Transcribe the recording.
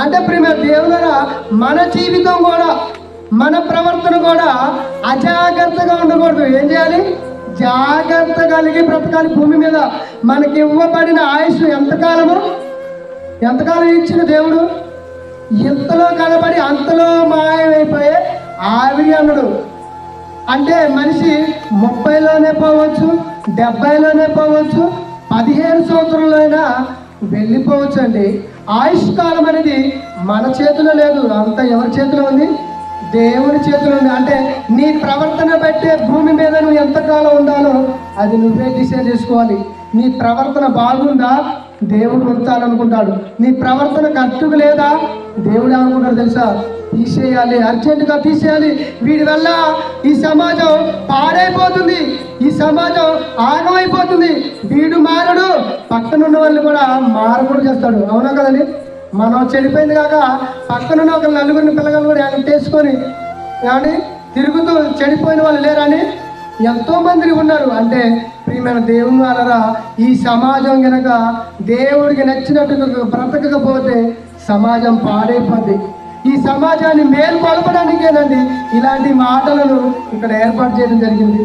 అంటే ప్రేమ దేవులరా మన జీవితం కూడా మన ప్రవర్తన కూడా అజాగ్రత్తగా ఉండకూడదు. ఏం చేయాలి? జాగ్రత్త కలిగి బ్రతకాలి. భూమి మీద మనకి ఇవ్వబడిన ఆయుష్ ఎంతకాలము? ఎంతకాలం ఇచ్చిన దేవుడు? ఇంతలో కనబడి అంతలో మాయమైపోయే ఆవిరి అన్నాడు. అంటే మనిషి ముప్పైలోనే పోవచ్చు డెబ్బైలోనే పోవచ్చు పదిహేను సంవత్సరంలో అయినా వెళ్ళిపోవచ్చు అండి ఆయుష్ కాలం అనేది మన చేతిలో లేదు. అంత ఎవరి చేతిలో ఉంది? దేవుని చేతిలో ఉంది. అంటే నీ ప్రవర్తన పెట్టే భూమి మీద నువ్వు ఎంతకాలం ఉండాలో అది నువ్వే డిసైడ్ చేసుకోవాలి. నీ ప్రవర్తన బాగుందా? దేవుడు ఉంచాలనుకుంటాడు. నీ ప్రవర్తన కరెక్ట్గా లేదా? దేవుడు అనుకుంటాడు తెలుసా? తీసేయాలి. అర్జెంటుగా తీసేయాలి. వీడి వల్ల ఈ సమాజం పాడైపోతుంది. ఈ సమాజం ఆగమైపోతుంది. వీడు మారడు పక్కన ఉన్న వాళ్ళు కూడా మారకూడదు చేస్తాడు. అవునా కదండి? మనం చెడిపోయింది కాక పక్కనున్న ఒక నలుగురిని పిల్లగాలు కూడా ఆయన చేసుకొని కానీ తిరుగుతూ చెడిపోయిన వాళ్ళు లేరని ఎంతో మంది ఉన్నారు. అంటే ప్రియమైన దేవుని వాళ్ళరా ఈ సమాజం గనక దేవుడికి నచ్చినట్టుగా బ్రతకకపోతే సమాజం పాడైపోద్ది. ఈ సమాజాన్ని మేల్కొల్పడానికేనండి ఇలాంటి మాటలను ఇక్కడ ఏర్పాటు చేయడం జరిగింది.